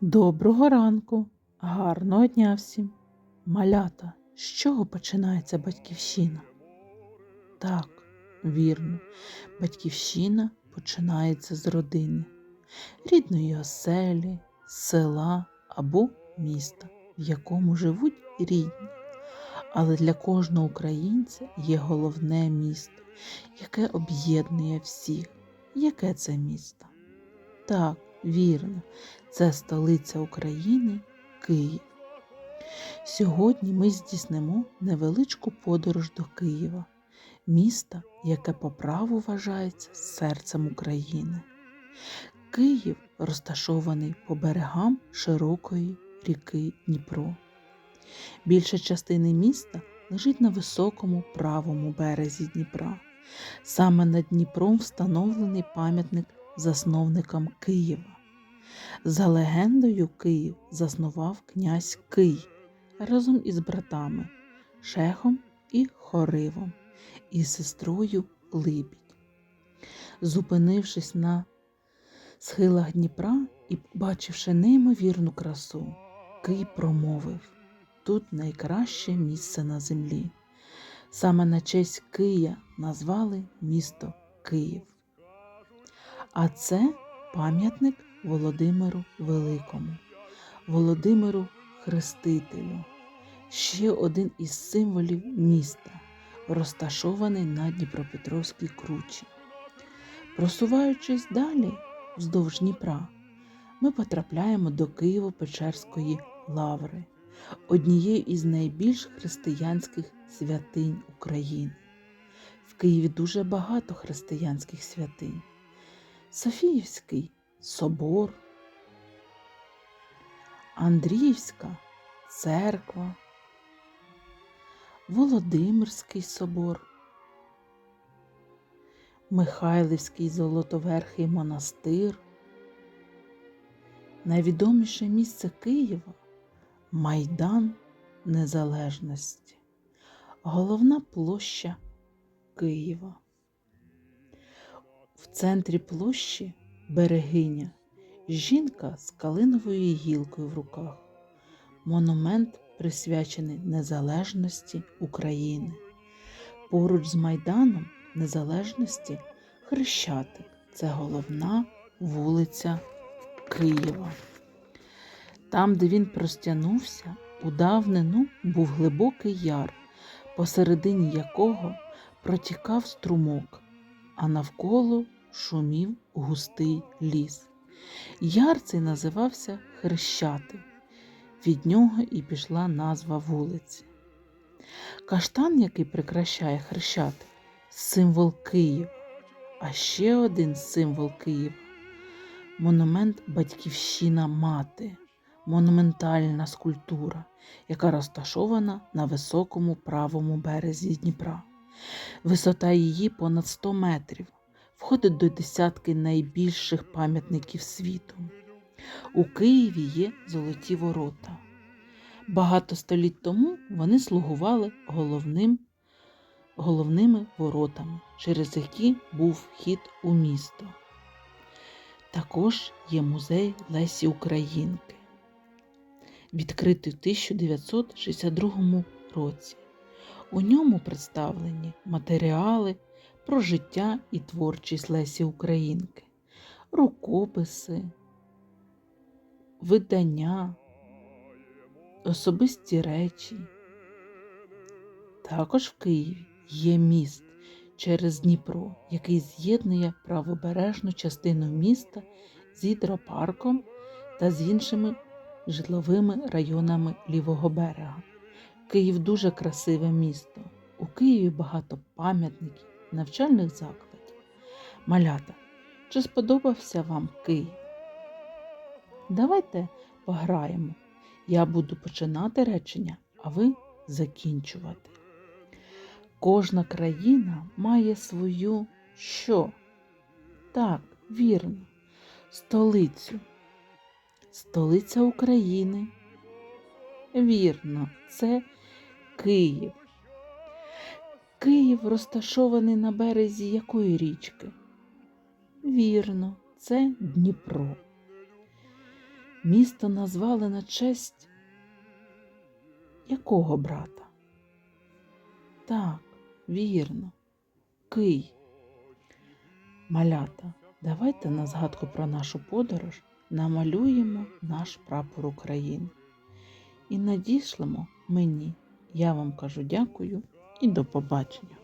Доброго ранку, гарного дня всім. Малята, з чого починається батьківщина? Так, вірно, батьківщина починається з родини, рідної оселі, села або міста, в якому живуть рідні. Але для кожного українця є головне місто, яке об'єднує всіх. Яке це місто? Так, вірно, це столиця України Київ. Сьогодні ми здійснимо невеличку подорож до Києва, міста, яке по праву вважається серцем України. Київ розташований по берегам широкої ріки Дніпро. Більша частина міста лежить на високому правому березі Дніпра. Саме над Дніпром встановлений пам'ятник засновникам Києва. За легендою, Київ заснував князь Кий разом із братами Шехом і Хоривом і сестрою Либідь. Зупинившись на схилах Дніпра і побачивши неймовірну красу, Кий промовив тут найкраще місце на землі. Саме на честь Кия назвали місто Київ. А це пам'ятник Володимиру Великому, Володимиру Хрестителю, ще один із символів міста, розташований на Дніпропетровській кручі. Просуваючись далі вздовж Дніпра, ми потрапляємо до Києво-Печерської лаври, однієї із найбільш християнських святинь України. В Києві дуже багато християнських святинь. Софіївський собор, Андріївська церква, Володимирський собор, Михайлівський Золотоверхий монастир. Найвідоміше місце Києва Майдан Незалежності, головна площа Києва. Центрі площі берегиня, жінка з калиновою гілкою в руках. Монумент присвячений незалежності України. Поруч з Майданом Незалежності Хрещатик це головна вулиця Києва. Там, де він простягнувся, у давнину був глибокий яр, посередині якого протікав струмок, а навколо шумів густий ліс. Яр цей називався Хрещатик. Від нього і пішла назва вулиці. Каштан, який прикрашає Хрещатик, символ Києва, а ще один символ Києва монумент Батьківщина Мати, монументальна скульптура, яка розташована на високому правому березі Дніпра. Висота її понад 100 метрів, входить до десятки найбільших пам'ятників світу. У Києві є золоті ворота. Багато століть тому вони слугували головним, головними воротами, через які був вхід у місто. Також є музей Лесі Українки, відкритий у 1962 році. У ньому представлені матеріали про життя і творчість Лесі Українки, рукописи, видання, особисті речі. Також в Києві є міст через Дніпро, який з'єднує правобережну частину міста з гідропарком та з іншими житловими районами лівого берега. Київ дуже красиве місто. У Києві багато пам'ятників, навчальних закладів. Малята, чи сподобався вам Київ? Давайте пограємо. Я буду починати речення, а ви закінчувати. Кожна країна має свою що? Так, вірно, столицю. Столиця України. Вірно, це Київ. Київ розташований на березі якої річки? Вірно, це Дніпро. Місто назвали на честь якого брата? Так, вірно, Кий. Малята, давайте на згадку про нашу подорож намалюємо наш прапор України і надішлемо мені. Я вам кажу дякую і до побачення.